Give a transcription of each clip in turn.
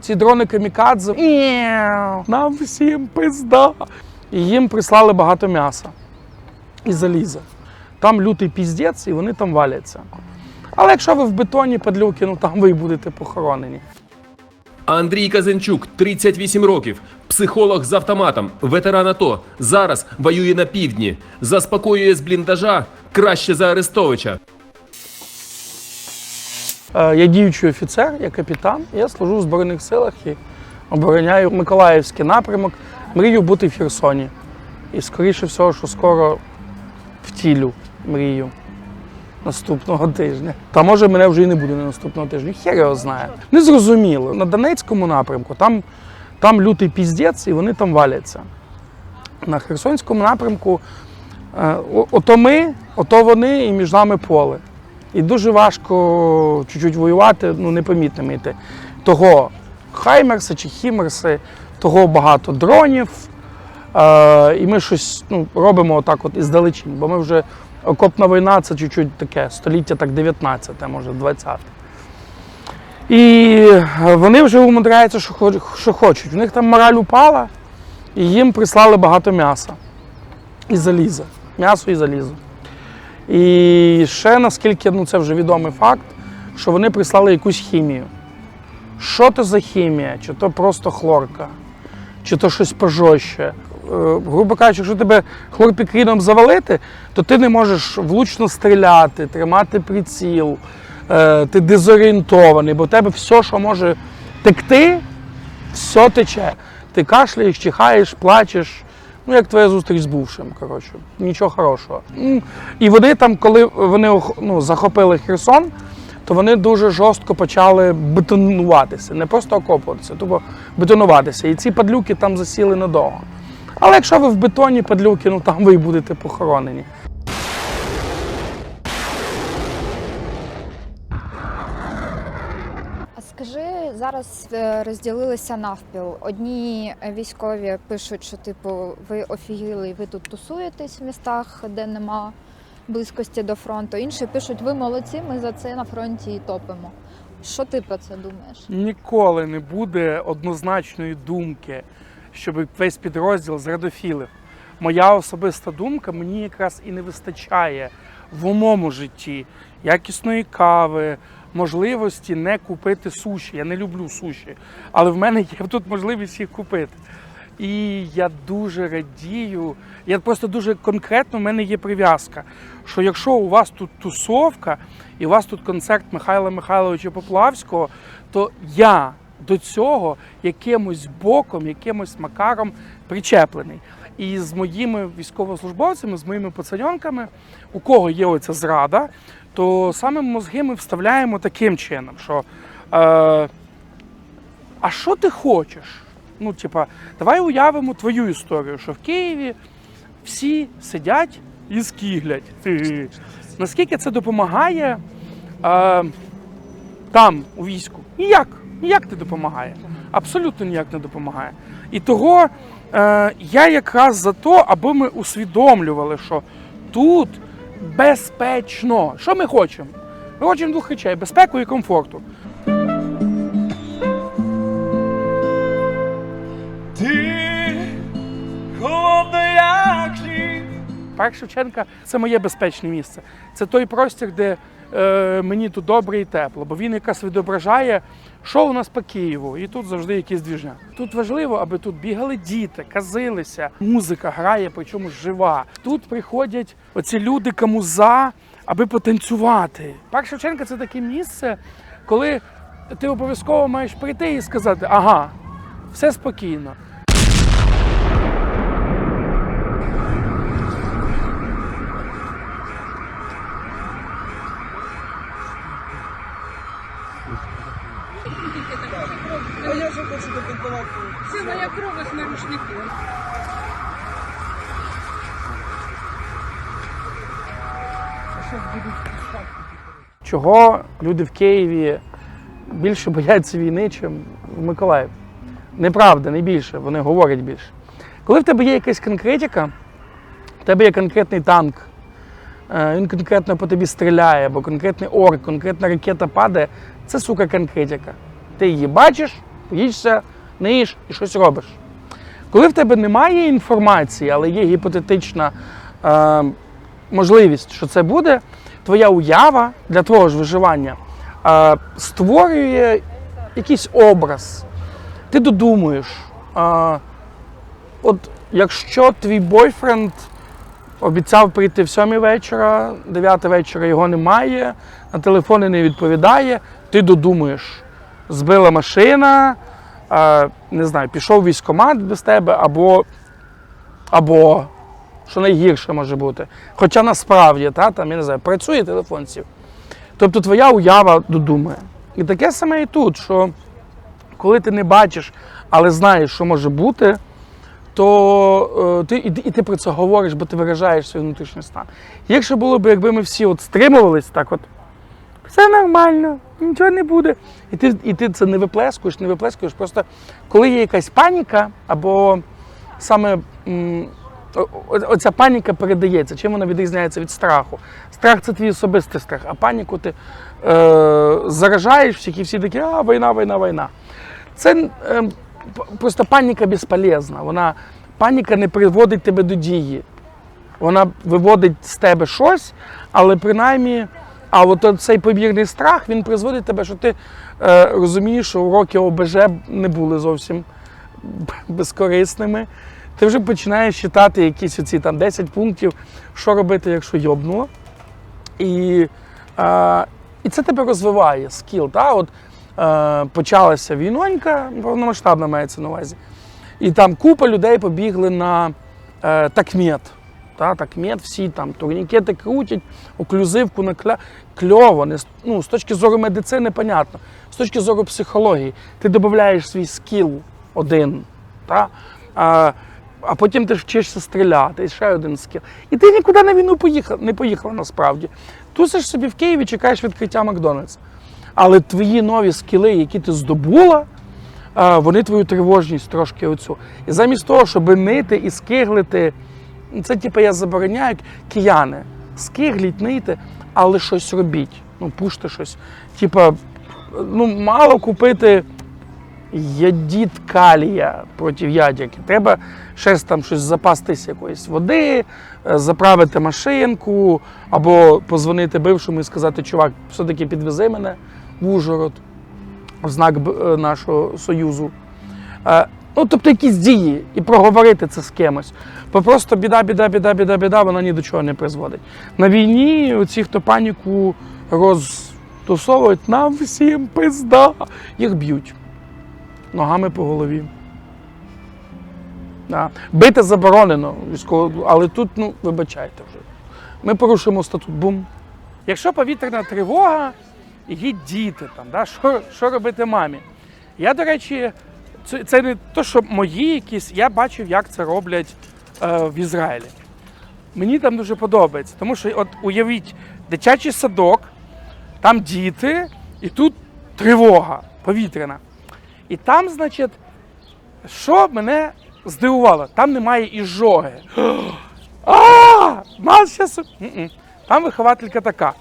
Ці дрони камікадзе нам всім пизда. І їм прислали багато м'яса і заліза. Там лютий піздець, і вони там валяться. Але якщо ви в бетоні падлюки, ну там ви і будете похоронені. Андрій Казанчук, 38 років, психолог з автоматом, ветеран АТО. Зараз воює на півдні. Заспокоює з бліндажа краще за Арестовича. Е, Я діючий офіцер, я капітан. Я служу в Збройних силах і обороняю Миколаївський напрямок. Мрію бути в Херсоні. І скоріше всього, що скоро втілю мрію наступного тижня. Та може мене вже і не буде на наступного тижня. Хер його знає. Незрозуміло. На Донецькому напрямку там, там лютий піздець, і вони там валяться. На Херсонському напрямку е, ото ми, ото вони, і між нами поле. І дуже важко чуть-чуть воювати, ну непомітними йти. Того хаймерси чи хімерси, того багато дронів. Е, і ми щось ну, робимо отак от іздалечінь, бо ми вже окопна війна це чуть-чуть таке, століття так 19, може 20. І вони вже умудряються, що, хочуть. У них там мораль упала, і їм прислали багато м'яса і заліза. М'ясо і залізо. І ще наскільки ну, це вже відомий факт, що вони прислали якусь хімію. Що то за хімія? Чи то просто хлорка, чи то щось пожорстче. Е, грубо кажучи, якщо тебе хлорпікрином завалити, то ти не можеш влучно стріляти, тримати приціл, е, ти дезорієнтований, бо в тебе все, що може текти, все тече. Ти кашляєш, чихаєш, плачеш. Ну, як твоя зустріч з бувшим, коротше, нічого хорошого. І вони там, коли вони ну, захопили Херсон, то вони дуже жорстко почали бетонуватися, не просто окопуватися, тупо бетонуватися. І ці падлюки там засіли надовго. Але якщо ви в бетоні падлюки, ну там ви і будете похоронені. Скажи, зараз е, розділилися навпіл. Одні військові пишуть, що типу ви офігіли, ви тут тусуєтесь в містах, де нема близькості до фронту. Інші пишуть, ви молодці, ми за це на фронті і топимо. Що ти про це думаєш? Ніколи не буде однозначної думки, щоб весь підрозділ зрадофілив. Моя особиста думка мені якраз і не вистачає в моєму житті якісної кави, можливості не купити суші. Я не люблю суші, але в мене є тут можливість їх купити. І я дуже радію. Я просто дуже конкретно в мене є прив'язка, що якщо у вас тут тусовка і у вас тут концерт Михайла Михайловича Поплавського, то я до цього якимось боком, якимось макаром причеплений. І з моїми військовослужбовцями, з моїми пацаньонками, у кого є оця зрада, то саме мозги ми вставляємо таким чином, що е, а що ти хочеш? Ну, типа, давай уявимо твою історію, що в Києві всі сидять і скіглять. Ти. Наскільки це допомагає е, там, у війську? Ніяк. Ніяк не допомагає. Абсолютно ніяк не допомагає. І того е, я якраз за то, аби ми усвідомлювали, що тут безпечно. Що ми хочемо? Ми хочемо двох речей безпеку і комфорту. Ти холодна, як лід. Парк Шевченка це моє безпечне місце. Це той простір, де мені тут добре і тепло, бо він якраз відображає, що у нас по Києву, і тут завжди якісь двіжня. Тут важливо, аби тут бігали діти, казилися, музика грає, причому жива. Тут приходять оці люди камуза, аби потанцювати. Парк Шевченка це таке місце, коли ти обов'язково маєш прийти і сказати, ага, все спокійно. Це моя кров із на рушнику. Чого люди в Києві більше бояться війни, ніж в Миколаїв? Неправда, не більше, вони говорять більше. Коли в тебе є якась конкретика, в тебе є конкретний танк, е, він конкретно по тобі стріляє, або конкретний орк, конкретна ракета падає, це сука конкретика. Ти її бачиш, боїшся, ниєш і щось робиш. Коли в тебе немає інформації, але є гіпотетична е, можливість, що це буде, твоя уява для твого ж виживання е, створює якийсь образ. Ти додумуєш. Е, от якщо твій бойфренд обіцяв прийти в сьомій вечора, 9 вечора його немає, на телефони не відповідає, ти додумуєш. Збила машина, е, не знаю, пішов військкомат без тебе, або, або що найгірше може бути. Хоча насправді, та, там, я не знаю, працює телефон сів. Тобто твоя уява додумує. І таке саме і тут, що коли ти не бачиш, але знаєш, що може бути, то е, ти, і, ти- про це говориш, бо ти виражаєш свій внутрішній стан. Якщо було б, якби ми всі от стримувались так от, все нормально, нічого не буде. І ти, і ти це не виплескуєш, не виплескуєш. Просто коли є якась паніка, або саме оця паніка передається, чим вона відрізняється від страху. Страх це твій особистий страх, а паніку ти е, заражаєш всіх і всі такі, а війна, війна, війна. Це е, просто паніка безполезна. Вона паніка не приводить тебе до дії. Вона виводить з тебе щось, але принаймні, а от цей побірний страх він призводить тебе, що ти е, розумієш, що уроки ОБЖ не були зовсім безкорисними. Ти вже починаєш читати якісь оці там 10 пунктів, що робити, якщо йобнуло. І, е, і це тебе розвиває скіл. Та? От, е, почалася війнонька, повномасштабна мається на увазі. І там купа людей побігли на е, такмет. Та, такмет, всі там турнікети крутять, оклюзивку на кля... кльово. Не, ну, з точки зору медицини, понятно. З точки зору психології, ти додаєш свій скіл один. Та? А, а потім ти вчишся стріляти, і ще один скіл. І ти нікуди на війну поїхав, не поїхав насправді. Тусиш собі в Києві, чекаєш відкриття Макдональдса. Але твої нові скіли, які ти здобула, вони твою тривожність трошки оцю. І замість того, щоб нити і скиглити, це типу я забороняю кияни. Скигліть, нийте, але щось робіть. Ну, пуште щось. Типа, ну, мало купити ядід калія проти ядерки. Треба щось там щось запастись якоїсь води, е, заправити машинку, або позвонити бившому і сказати, чувак, все-таки підвези мене в Ужгород в знак е, нашого союзу. Е, Ну, тобто якісь дії і проговорити це з кимось. Бо просто біда, біда, біда, біда, біда, вона ні до чого не призводить. На війні оці, хто паніку розтусовують, нам всім пизда, їх б'ють ногами по голові. Да. Бити заборонено, але тут, ну, вибачайте вже. Ми порушуємо статут бум. Якщо повітряна тривога, є діти там, да, що, що робити мамі? Я, до речі, це, це не то, що мої якісь, я бачив, як це роблять е, в Ізраїлі. Мені там дуже подобається, тому що от уявіть, дитячий садок, там діти, і тут тривога повітряна. І там, значить, що мене здивувало, там немає іжоги. А, нас. Там вихователька така.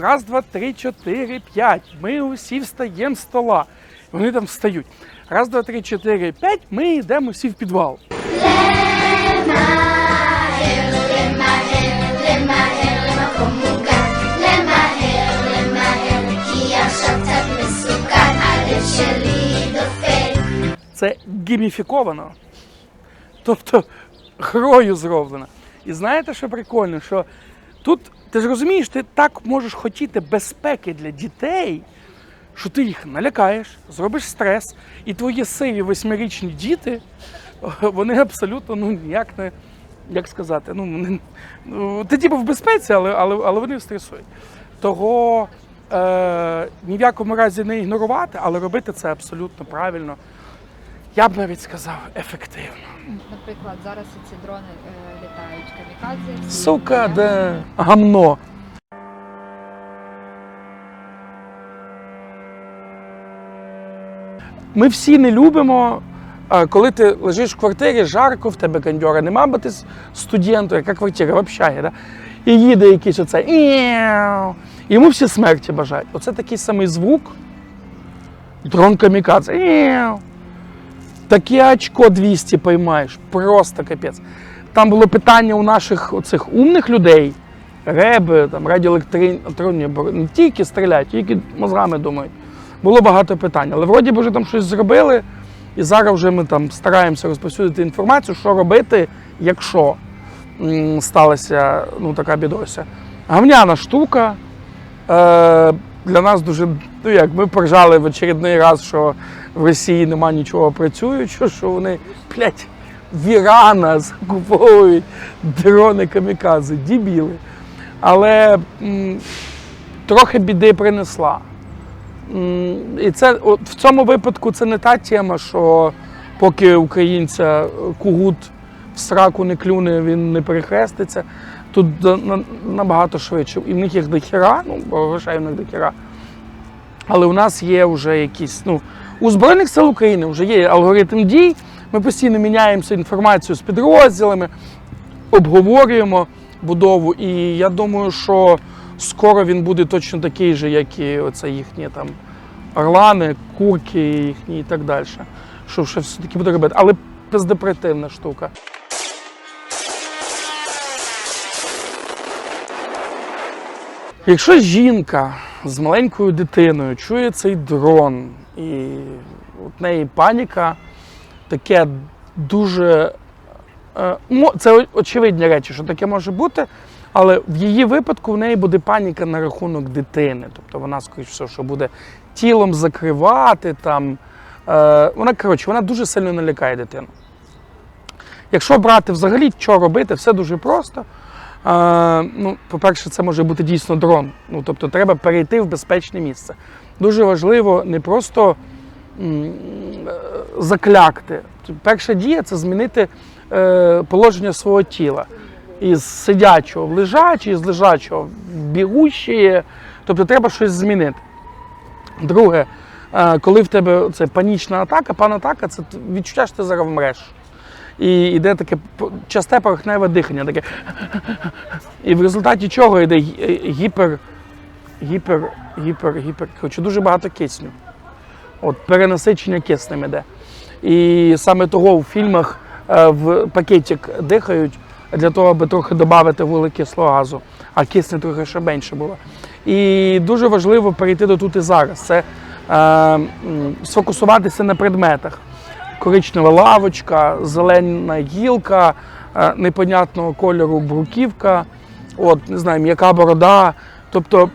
Раз, два, три, чотири, п'ять. Ми усі встаємо з стола. Вони там встають. Раз, два, три, чотири, п'ять. Ми йдемо всі в підвал. Це гейміфіковано. Тобто грою зроблено. І знаєте, що прикольно? Що тут ти ж розумієш, ти так можеш хотіти безпеки для дітей, що ти їх налякаєш, зробиш стрес, і твої сиві восьмирічні діти, вони абсолютно ну, ніяк не. Як сказати, ну, не- ну ти типу в безпеці, але, але, але вони стресують. Того е, ні в якому разі не ігнорувати, але робити це абсолютно правильно. Я б навіть сказав ефективно. Наприклад, зараз ці дрони е, літають камікадзе. Сука, де гамно. Ми всі не любимо, коли ти лежиш в квартирі, жарко, в тебе кондьора нема, бо ти студент, яка квартира в общагі, да? і їде якийсь оцей. Йому всі смерті бажають. Оце такий самий звук Дрон камікадзе. Таке очко 200 поймаєш. Просто капець. Там було питання у наших оцих умних людей, реби, там, радіоелектронні, не тільки стріляють, тільки мозгами думають. Було багато питань. Але вроді би вже там щось зробили, і зараз вже ми там стараємося розповсюдити інформацію, що робити, якщо сталася ну, така бідося. Гавняна штука. Е, для нас дуже, ну як, ми поржали в очередний раз, що в Росії нема нічого працюючого, що вони, блядь, в Ірана закуповують дрони камікадзе, дібіли. Але м, трохи біди принесла. М, І це от, в цьому випадку це не та тема, що поки українця кугут в сраку не клюне, він не перехреститься. Тут набагато швидше. І в них їх дохіра, ну, грошей в них дохіра. Але у нас є вже якісь, ну, у Збройних сил України вже є алгоритм дій. Ми постійно міняємося інформацією з підрозділами, обговорюємо будову. І я думаю, що скоро він буде точно такий же, як і оце їхні там орлани, курки їхні і так далі. Що все-таки буде робити. Але пиздепретивна штука. Якщо жінка з маленькою дитиною чує цей дрон, і от неї паніка, таке дуже. е, Це очевидні речі, що таке може бути, але в її випадку в неї буде паніка на рахунок дитини. Тобто вона, скоріш все, що буде тілом закривати там. Е, Вона, коротше, вона дуже сильно налякає дитину. Якщо брати взагалі, що робити, все дуже просто. Ну, по-перше, це може бути дійсно дрон. Ну, тобто треба перейти в безпечне місце. Дуже важливо не просто заклякти. Перша дія це змінити е, положення свого тіла. Із сидячого в лежачий, із лежачого в бігущее. Тобто треба щось змінити. Друге, е, коли в тебе це панічна атака, панатака, це відчуття, що ти зараз вмреш. І йде таке часте порохневе дихання, таке. І в результаті чого йде гіпер, гіпер, гіпер, гіпер. Коротше, дуже багато кисню. От перенасичення киснем іде. І саме того в фільмах е, в пакетик дихають для того, аби трохи додати вуглекислого газу, а кисне трохи ще менше було. І дуже важливо перейти до тут і зараз. Це е, сфокусуватися на предметах. Коричнева лавочка, зелена гілка, е, непонятного кольору бруківка, от, не знаю, м'яка борода. Тобто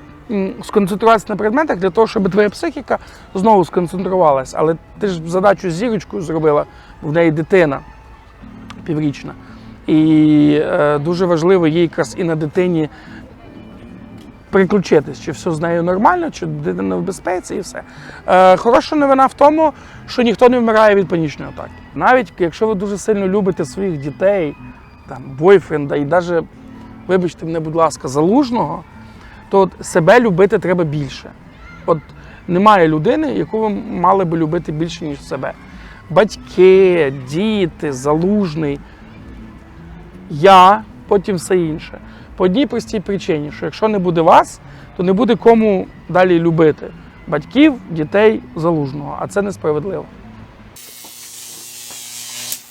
сконцентруватися на предметах для того, щоб твоя психіка знову сконцентрувалась. Але ти ж задачу з зірочкою зробила, в неї дитина піврічна. І е, дуже важливо їй якраз і на дитині переключитись, чи все з нею нормально, чи дитина в безпеці і все. Е, хороша новина в тому, що ніхто не вмирає від панічної атаки. Навіть якщо ви дуже сильно любите своїх дітей, там, бойфренда і навіть, вибачте мене, будь ласка, залужного, то от себе любити треба більше. От немає людини, яку ви мали би любити більше, ніж себе. Батьки, діти, залужний, я, потім все інше. По одній простій причині, що якщо не буде вас, то не буде кому далі любити батьків, дітей, залужного, а це несправедливо.